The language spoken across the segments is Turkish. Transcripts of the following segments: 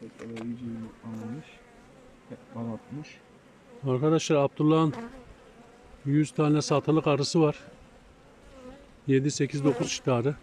Köpekler. Arkadaşlar Abdullah'ın 100 tane satılık arısı var. 7 8 9 işte arı.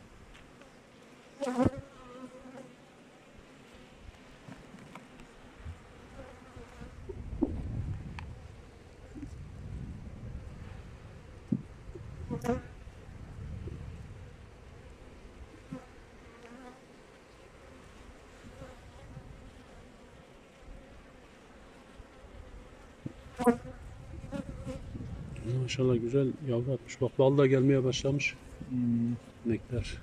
Maşallah güzel yavru atmış. Bak bal da gelmeye başlamış. Hmm. Nektar.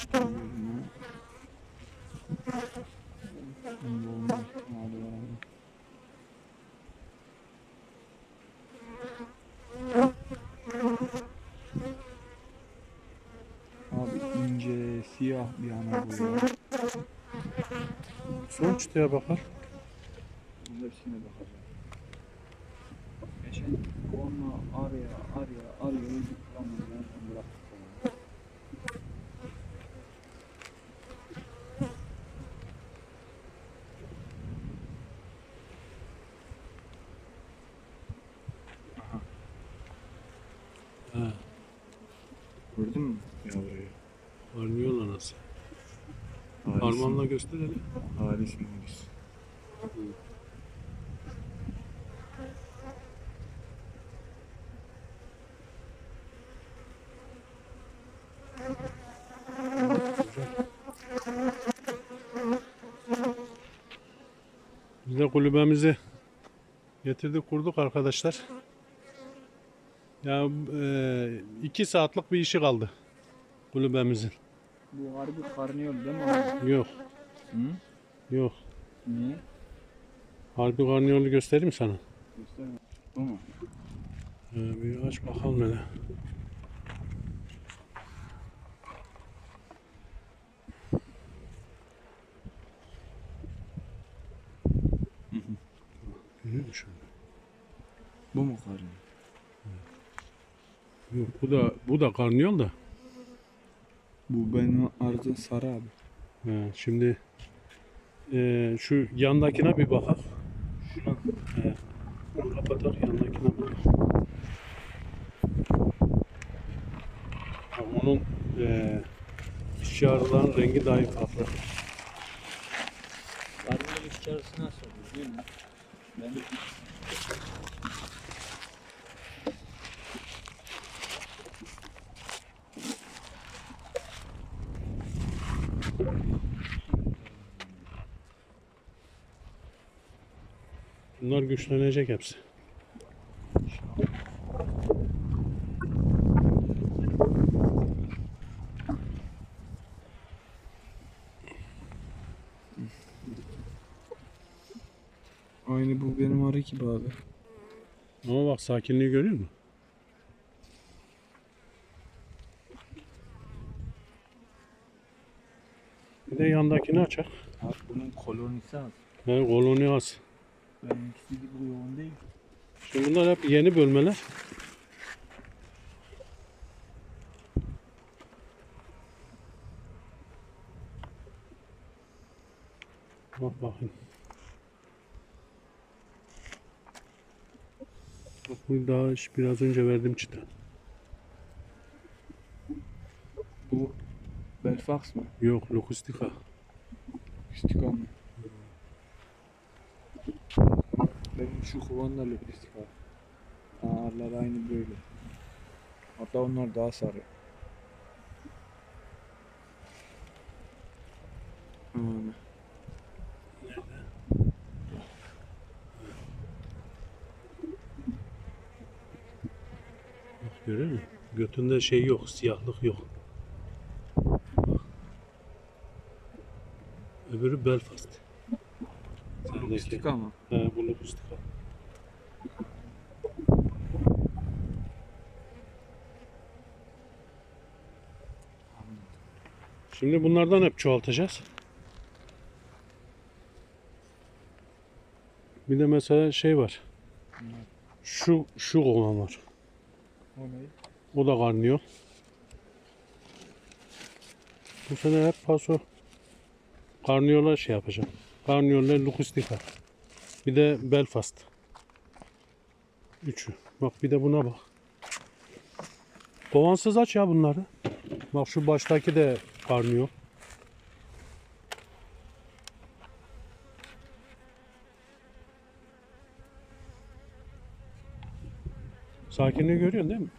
Şimdi olma ihtimali var ama. Abi ince, siyah bir ana bu ya. Son çıtaya bakar. Hepsine bakacağım. Geçen onunla araya, araya, araya Gördün mü yavruyu? parlıyor anası. Halis, Parmağınla göster hele. Halis Mulis. Biz de kulübemizi getirdik kurduk arkadaşlar. Ya e, iki saatlik bir işi kaldı kulübemizin. Bu harbi karnıyol değil mi abi? Yok Hı? yok. Niye? Harbi karnıyolu göstereyim sana. Gösterme. Bu mu? Ee, bir aç bakalım hele. Görüyor musun? Bu mu karnıyol? Yok bu da bu da karnıyol da. Bu benim arada sarı abi. He, şimdi e, şu yandakine bir bakalım. Şuna. He. Bunu kapatar yandakine bak. Ha, Onun e, dişi arıların rengi daha farklı. Karnıyol içerisi nasıl olur değil mi? Ben Bunlar güçlenecek hepsi. Aynı bu benim arı gibi abi. Ama bak sakinliği görüyor musun? Bir de yandakini açar. Abi bunun kolonisi az. He, koloni az. Benimkisi gibi yoğun değil. Şimdi bunlar hep yeni bölmeler. Bak bakayım. Bak bu daha biraz önce verdim çıta. Bu Belfax mı? Yok lokustika. Logistika mı? Benim şu kovan da logistika. Ağırlar aynı böyle. Hatta onlar daha sarı. Hmm. Görüyor musun? Götünde şey yok, siyahlık yok. Öbürü Belfast. Sendeki. Logistika mı? He, bu lokustika. Şimdi bunlardan hep çoğaltacağız. Bir de mesela şey var. Şu şu kovan var. O da karnıyor. Bu sene hep paso karniyola şey yapacağım. Karniyola lukustika. Bir de Belfast. Üçü. Bak bir de buna bak. Kovansız aç ya bunları. Bak şu baştaki de karniyo. Sakinliği görüyorsun değil mi?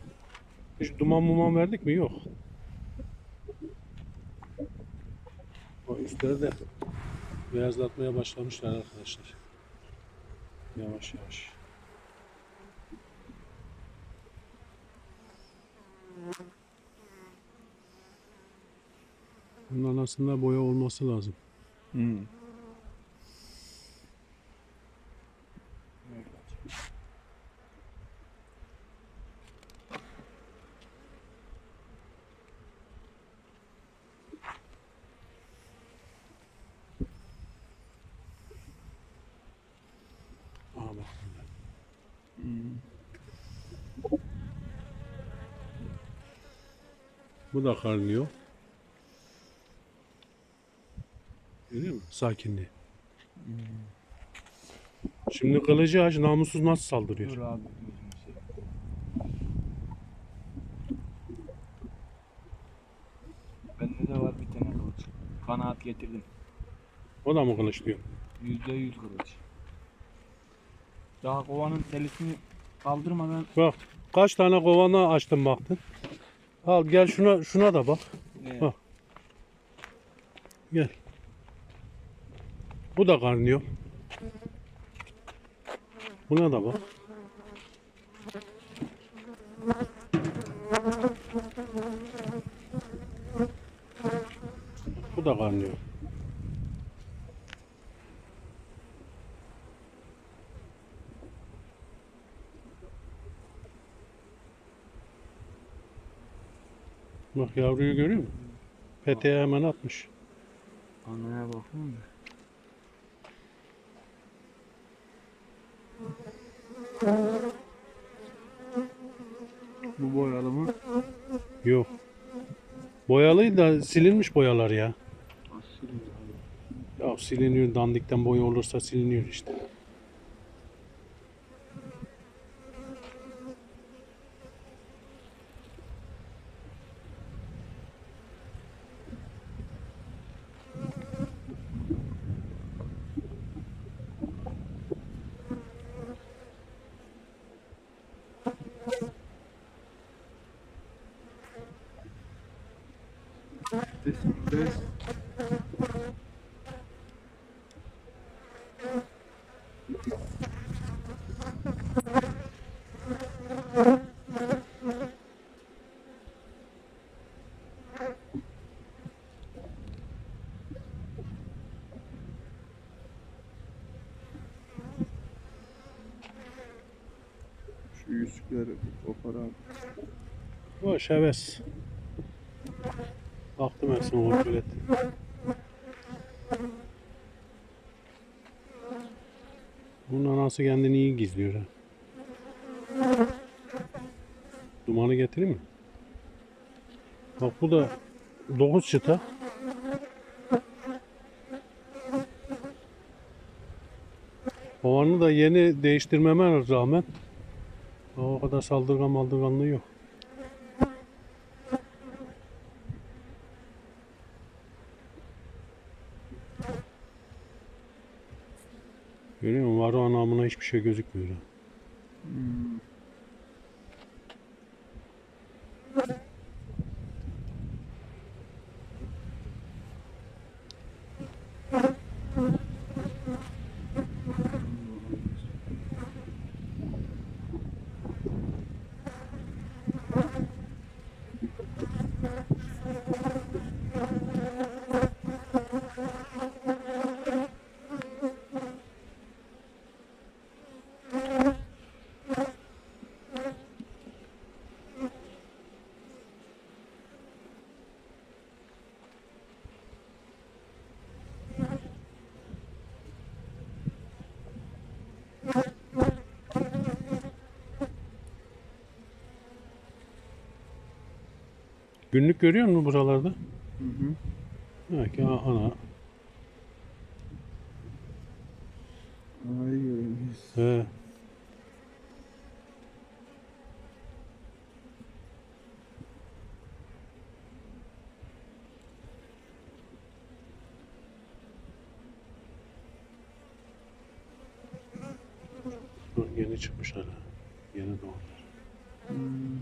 Hiç duman muman verdik mi? Yok. O üstleri de beyazlatmaya başlamışlar arkadaşlar. Yavaş yavaş. Bunların aslında boya olması lazım. Hmm. Hmm. Bu da karnıyor. Sakinliği. Şimdi kılıcı aç namussuz nasıl saldırıyor? Dur abi. Bende de var bir tane kılıç. Kanaat getirdim. O da mı kılıç diyor? Yüzde yüz kılıç. Daha kovanın telisini kaldırmadan Bak kaç tane kovana açtın baktın. Al gel şuna şuna da bak. e, Bak. Gel. Bu da karnıyor. Buna da bak. Bu da karnıyor. Bak yavruyu görüyor musun? Peteğe hemen atmış. anaya bakıyor musun? Bu boyalı mı? Yok. Boyalıydı da silinmiş boyalar ya. Ya siliniyor dandikten boya olursa siliniyor işte. This, this. Şu yüzükleri kopar abi. Boş heves. Baktım hepsini kontrol ettim. Bunun anası kendini iyi gizliyor ha. Dumanı getireyim mi? Bak bu da 9 çıta. Kovanı da yeni değiştirmeme rağmen o kadar saldırgan maldırganlığı yok. Görüyor anamına hiçbir şey gözükmüyor. Hmm. Günlük görüyor musun buralarda? Hı hı. Belki ana. Anayı görüyoruz. He. Yeni çıkmış hala. Yeni doğanlar. Hmm.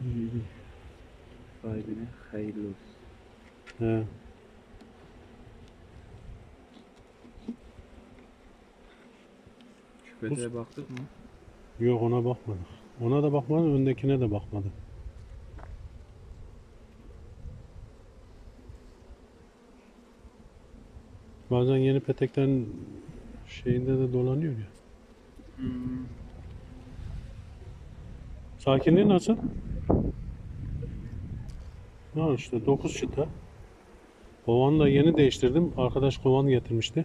İyi. Sahibine hayırlı olsun. He. Küpete baktık mı? Yok ona bakmadık. Ona da bakmadım, öndekine de bakmadım. Bazen yeni petekten şeyinde de dolanıyor ya. Hmm. Sakinliği nasıl? Ha işte 9 çıta. Kovanı da yeni değiştirdim. Arkadaş kovan getirmişti.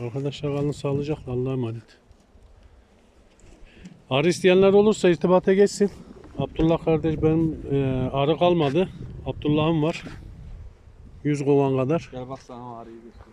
Arkadaşlar kalın sağlıcakla Allah'a emanet. Arı isteyenler olursa irtibata geçsin. Abdullah kardeş benim e, arı kalmadı. Abdullah'ım var. 100 kovan kadar. Gel bak sana arıyı göster.